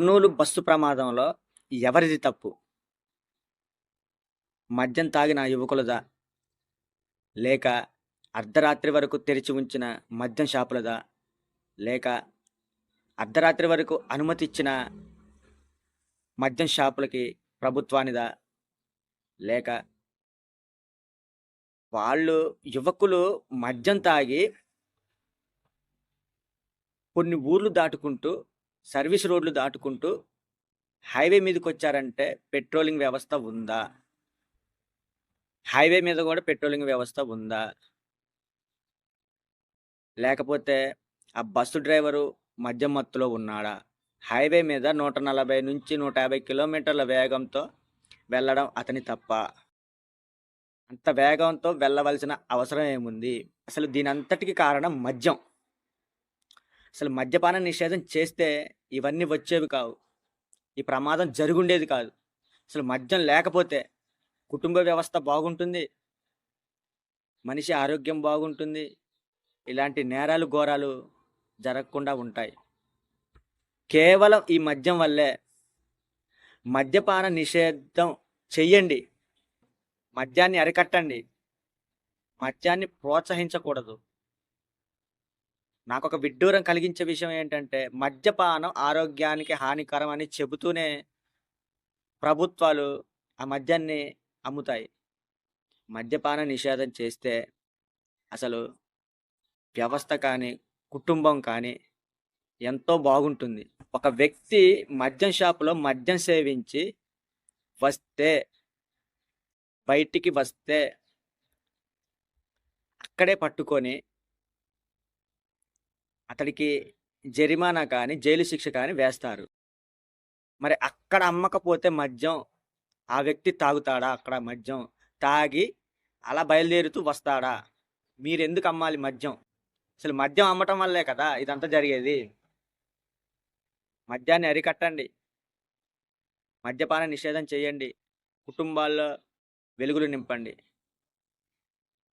Kurnool bus ప్రమాదంలో ఎవరిది తప్పు? మద్యం తాగిన యువకులదా లేక అర్ధరాత్రి వరకు తెరిచి ఉంచిన మద్యం షాపులదా లేక అర్ధరాత్రి వరకు అనుమతి ఇచ్చిన మద్యం షాపులకి ప్రభుత్వానిదా లేక వాళ్ళు యువకులు మద్యం తాగి కొన్ని ఊర్లు దాటుకుంటూ సర్వీస్ రోడ్లు దాటుకుంటూ హైవే మీదకి వచ్చారంటే పెట్రోలింగ్ వ్యవస్థ ఉందా? హైవే మీద కూడా పెట్రోలింగ్ వ్యవస్థ ఉందా? లేకపోతే ఆ బస్సు డ్రైవరు మధ్య మత్తులో ఉన్నాడా? హైవే మీద నూట నలభై నుంచి నూట యాభై కిలోమీటర్ల వేగంతో వెళ్ళడం అతని తప్ప. అంత వేగంతో వెళ్ళవలసిన అవసరం ఏముంది? అసలు దీని అంతటికి కారణం మద్యం. అసలు మద్యపాన నిషేధం చేస్తే ఇవన్నీ వచ్చేవి కావు. ఈ ప్రమాదం జరుగుండేది కాదు. అసలు మద్యం లేకపోతే కుటుంబ వ్యవస్థ బాగుంటుంది. మనిషి ఆరోగ్యం బాగుంటుంది. ఇలాంటి నేరాలు ఘోరాలు జరగకుండా ఉంటాయి. కేవలం ఈ మద్యం వల్లే మద్యపాన నిషేధం చెయ్యండి. మద్యాన్ని అరికట్టండి. మద్యాన్ని ప్రోత్సహించకూడదు. నాకు ఒక విడ్డూరం కలిగించే విషయం ఏంటంటే మద్యపానం ఆరోగ్యానికి హానికరం అని చెబుతూనే ప్రభుత్వాలు ఆ మద్యాన్ని అమ్ముతాయి. మద్యపాన నిషేధం చేస్తే అసలు వ్యవస్థ కానీ కుటుంబం కానీ ఎంతో బాగుంటుంది. ఒక వ్యక్తి మద్యం షాపులో మద్యం సేవించి వస్తే బయటికి వస్తే అక్కడే పట్టుకొని అతడికి జరిమానా కానీ జైలు శిక్ష కానీ వేస్తారు. మరి అక్కడ అమ్మకపోతే మద్యం ఆ వ్యక్తి తాగుతాడా? అక్కడ మద్యం తాగి అలా బయలుదేరుతూ వస్తాడా? మీరు ఎందుకు అమ్మాలి మద్యం? అసలు మద్యం అమ్మటం వల్లే కదా ఇదంతా జరిగేది. మద్యాన్ని అరికట్టండి. మద్యపాన నిషేధం చేయండి. కుటుంబాల్లో వెలుగులు నింపండి.